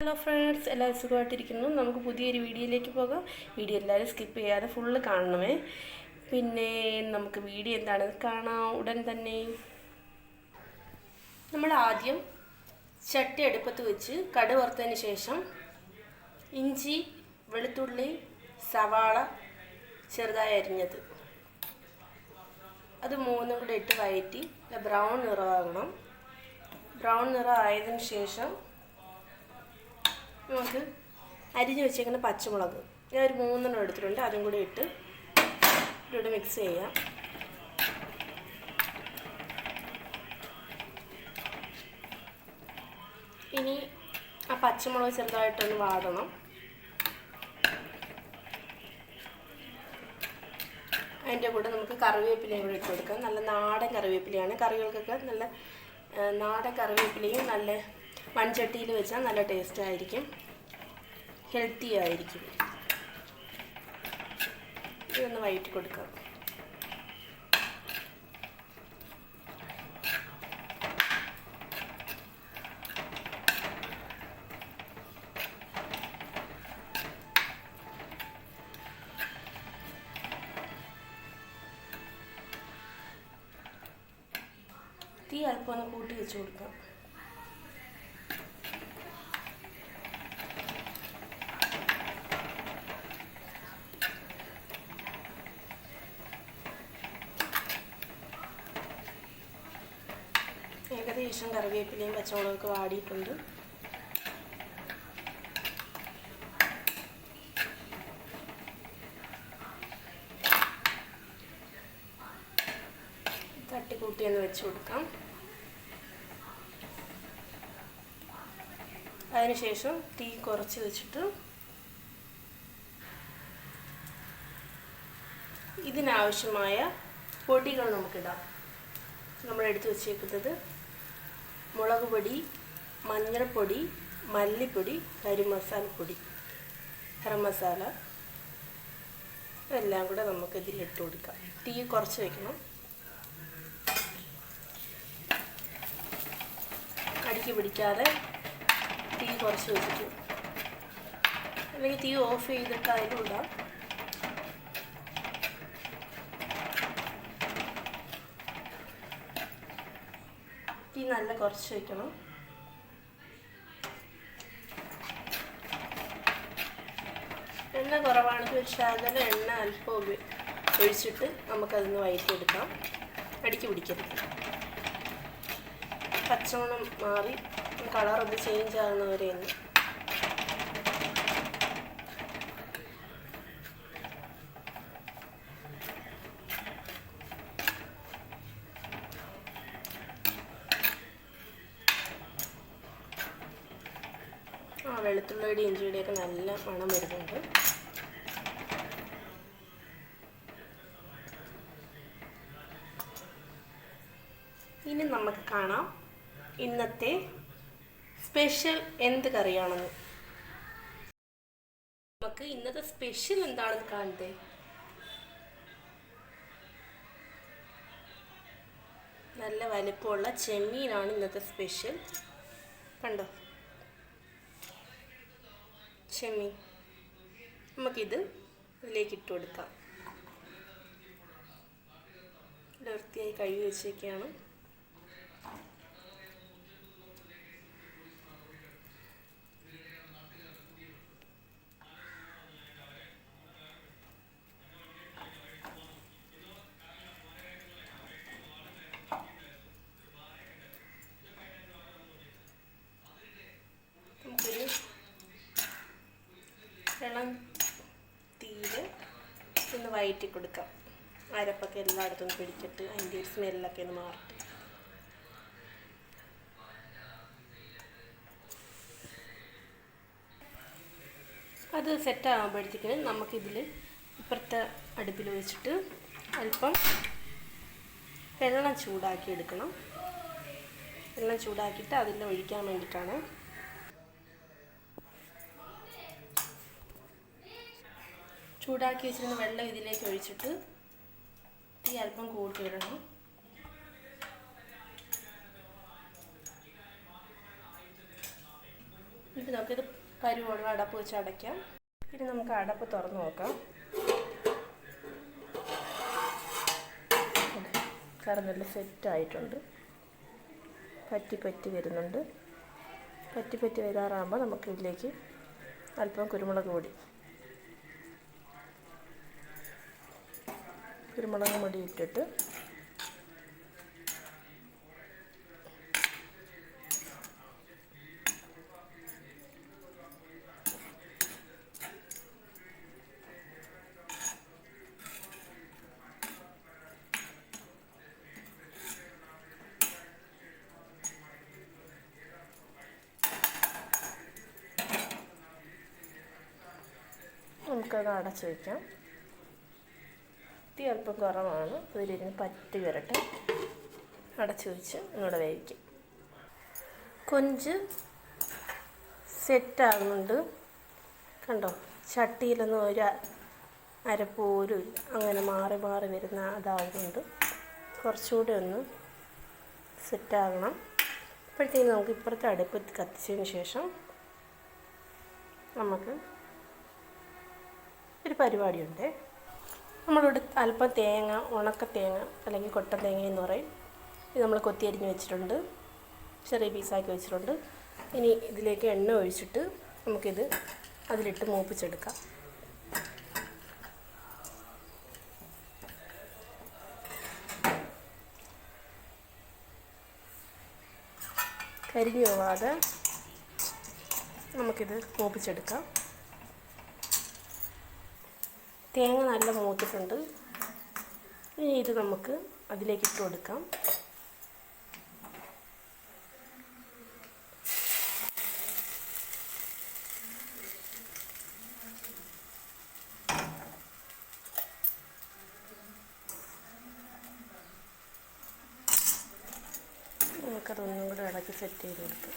Hello friends എല്ലാവരും സുഖമായിട്ടിരിക്കുന്നു. നമുക്ക് പുതിയൊരു വീഡിയോയിലേക്ക് പോകാം. വീഡിയോ എല്ലാവരും സ്കിപ്പ് ചെയ്യാതെ ഫുള്ള് കാണണമേ. പിന്നെ നമുക്ക് വീഡിയോ എന്താണെന്ന് കാണാം ഉടൻ തന്നെ. നമ്മൾ ആദ്യം ചട്ടി അടുപ്പത്ത് വെച്ച് കടു വറുത്തതിന് ശേഷം ഇഞ്ചി വെളുത്തുള്ളി സവാള ചെറുതായി അരിഞ്ഞത്. അത് മൂന്നും കൂടെ ഇട്ട് വയറ്റി ബ്രൗൺ നിറമാകണം ബ്രൗൺ നിറം ആയതിനു ശേഷം നമുക്ക് അരിഞ്ഞ് വെച്ചേക്കുന്ന പച്ചമുളക്. ഞാൻ ഒരു മൂന്നെണ്ണം എടുത്തിട്ടുണ്ട്. അതും കൂടി ഇട്ട് ഇതിലൂടെ മിക്സ് ചെയ്യാം. ഇനി ആ പച്ചമുളക് ചെറുതായിട്ടൊന്ന് വാടണം. അതിന്റെ കൂടെ നമുക്ക് കറിവേപ്പിലയും കൂടെ ഇട്ട് കൊടുക്കാം. നല്ല നാടൻ കറിവേപ്പിലയാണ്. കറികൾക്കൊക്കെ നല്ല നാടൻ കറിവേപ്പിലയും നല്ല മൺചട്ടിയിൽ വെച്ചാൽ നല്ല ടേസ്റ്റ് ആയിരിക്കും. ഹെൽത്തി ആയിരിക്കും. ഇതൊന്ന് വഴറ്റി കൊടുക്കാം. തീ അല്പം ഒന്ന് കൂട്ടി വെച്ച് കൊടുക്കാം. ഏകദേശം കറിവേപ്പിലയും പച്ചമുളകൊക്കെ വാടിയിട്ടുണ്ട്. തട്ടിക്കൂട്ടി ഒന്ന് വെച്ച് കൊടുക്കാം. അതിനുശേഷം തീ കുറച്ച് വെച്ചിട്ട് ഇതിനാവശ്യമായ പൊടികൾ നമുക്കിടാം. നമ്മൾ എടുത്തു വച്ചേക്കുന്നത് മുളക് പൊടി മഞ്ഞൾപ്പൊടി മല്ലിപ്പൊടി കരിമസാലപ്പൊടി. ഗരം മസാല. എല്ലാം കൂടെ നമുക്ക് ഇതിലിട്ട് കൊടുക്കാം. തീ കുറച്ച് വെക്കണം. കടിക്ക് പിടിക്കാതെ തീ കുറച്ച് വെച്ചിട്ട്. അല്ലെങ്കിൽ തീ ഓഫ് ചെയ്തിട്ട് അതിലും ഇടാം തീ നല്ല കുറച്ച് വയ്ക്കണം. എണ്ണ കുറവാണെങ്കിൽ ഒരു തന്നെ എണ്ണ അല്പം ഒഴിച്ചിട്ട് നമുക്കതൊന്ന് എടുക്കാം. അടിക്ക് പിടിക്കരുത്. പച്ചമണം മാറി കളറൊന്ന് ചേഞ്ച് ആകുന്നവരെ ഒന്ന് ആ വെളുത്തുള്ളിയുടെ ഇഞ്ചിയുടെയൊക്കെ നല്ല മണം വരുന്നുണ്ട്. ഇനി നമുക്ക് കാണാം ഇന്നത്തെ സ്പെഷ്യൽ എന്ത് കറിയാണെന്ന്. നമുക്ക് ഇന്നത്തെ സ്പെഷ്യൽ എന്താണെന്ന് കാണണ്ടേ നല്ല വലിപ്പമുള്ള ചെമ്മീനാണ് ഇന്നത്തെ സ്പെഷ്യൽ. കണ്ടോ? ചെമ്മീൻ നമുക്കിത് ഇതിലേക്ക് ഇട്ട് കൊടുക്കാം. ഇവിടെ വൃത്തിയായി കഴുകി വെച്ചേക്കാണ്. വയറ്റി കൊടുക്കാം. അരപ്പൊക്കെ എല്ലായിടത്തും പിടിച്ചിട്ട് അതിന്റെ ഒരു സ്മെല്ലൊക്കെ ഒന്ന് മാറട്ടെ അത് സെറ്റ് ആകുമ്പോഴത്തേക്കിന് നമുക്കിതിൽ ഇപ്പുറത്തെ അടുപ്പിൽ വെച്ചിട്ട് അല്പം വെള്ളം ചൂടാക്കി എടുക്കണം. വെള്ളം ചൂടാക്കിയിട്ട് അതിൽ ഒഴിക്കാൻ വേണ്ടിയിട്ടാണ് ചൂടാക്കി വെച്ചിരുന്ന വെള്ളം ഇതിലേക്ക് ഒഴിച്ചിട്ട് തീ അല്പം കൂട്ടിയിടണം ഇനി നമുക്കിത് പരുവോളം അടപ്പ് വെച്ച് അടയ്ക്കാം. ഇനി നമുക്ക് അടപ്പ് തുറന്ന് നോക്കാം. കറന്നെല്ലാം സെറ്റായിട്ടുണ്ട് പറ്റി പറ്റി വരുന്നുണ്ട്. പറ്റി പറ്റി വരാറാകുമ്പോൾ നമുക്ക് ഇതിലേക്ക് അല്പം കുരുമുളക് പൊടി കുരുമുളക് പൊടി ഇട്ടിട്ട് നമുക്കത് അടച്ചു വയ്ക്കാം തീ അല്പം കുറവാണ്. അതിലിരുന്ന് പറ്റി വരട്ടെ. അടച്ചു വെച്ച് ഇങ്ങോട്ട് വേവിക്കും. കൊഞ്ച് സെറ്റാകുന്നുണ്ട് കണ്ടോ? ചട്ടിയിലൊന്നും ഒരു അരപ്പോലും അങ്ങനെ മാറി മാറി വരുന്ന അതാകുന്നുണ്ട് കുറച്ചുകൂടി ഒന്ന് സെറ്റാകണം അപ്പോഴത്തേക്കും നമുക്ക് ഇപ്പുറത്തെ അടുപ്പ് കത്തിച്ചതിന് ശേഷം നമുക്ക് ഒരു പരിപാടിയുണ്ട്. നമ്മളിവിടെ അല്പം തേങ്ങ ഉണക്ക തേങ്ങ അല്ലെങ്കിൽ കൊട്ട തേങ്ങ എന്ന് പറയും. ഇത് നമ്മൾ കൊത്തി അരിഞ്ഞ് വെച്ചിട്ടുണ്ട്. ചെറിയ പീസാക്കി വെച്ചിട്ടുണ്ട്. ഇനി ഇതിലേക്ക് എണ്ണ ഒഴിച്ചിട്ട് നമുക്കിത് അതിലിട്ട് മൂപ്പിച്ചെടുക്കാം. കരിഞ്ഞു പോവാതെ നമുക്കിത് മൂപ്പിച്ചെടുക്കാം. തേങ്ങ നല്ല മൂത്തിട്ടുണ്ട്. ഇനി ഇത് നമുക്ക് അതിലേക്ക് ഇട്ട് കൊടുക്കാം. നമുക്കതൊന്നും കൂടെ ഇളക്കി സെറ്റ് ചെയ്ത് കൊടുക്കാം.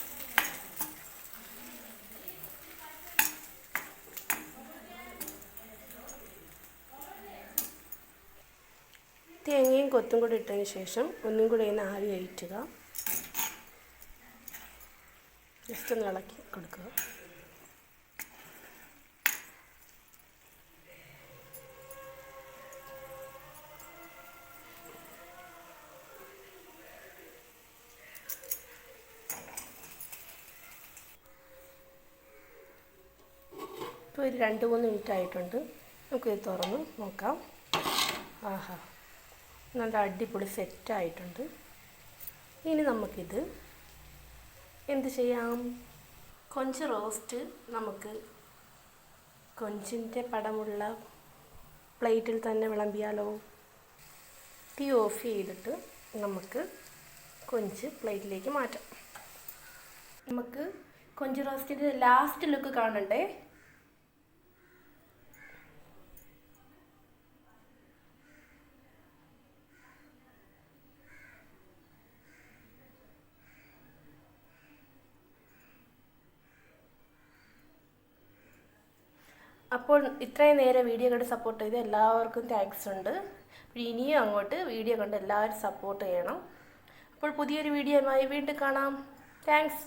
തേങ്ങയും കൊത്തും കൂടി ഇട്ടതിന് ശേഷം ഒന്നും കൂടി ഒന്ന് ആവി അയറ്റുക ജസ്റ്റ് ഒന്ന് ഇളക്കി കൊടുക്കുക. ഇപ്പോൾ ഒരു രണ്ട് മൂന്ന് മിനിറ്റ് ആയിട്ടുണ്ട് നമുക്കിത് തുറന്ന് നോക്കാം. ആഹാ. നല്ല അടിപൊളി സെറ്റായിട്ടുണ്ട് ഇനി നമുക്കിത് എന്ത് ചെയ്യാം? കൊഞ്ച് റോസ്റ്റ് നമുക്ക് കൊഞ്ചിന്റെ പടമുള്ള പ്ലേറ്റിൽ തന്നെ വിളമ്പിയാലോ? തീ ഓഫ് ചെയ്തിട്ട് നമുക്ക് കൊഞ്ച് പ്ലേറ്റിലേക്ക് മാറ്റാം. നമുക്ക് കൊഞ്ച് റോസ്റ്റിന്റെ ലാസ്റ്റ് ലുക്ക് കാണണ്ടേ? അപ്പോൾ ഇത്രയും നേരം വീഡിയോ കണ്ട് സപ്പോർട്ട് ചെയ്ത് എല്ലാവർക്കും താങ്ക്സ് ഉണ്ട്. ഇനിയും അങ്ങോട്ട് വീഡിയോ കണ്ട് എല്ലാവരും സപ്പോർട്ട് ചെയ്യണം. അപ്പോൾ പുതിയൊരു വീഡിയോയുമായി വീണ്ടും കാണാം. താങ്ക്സ്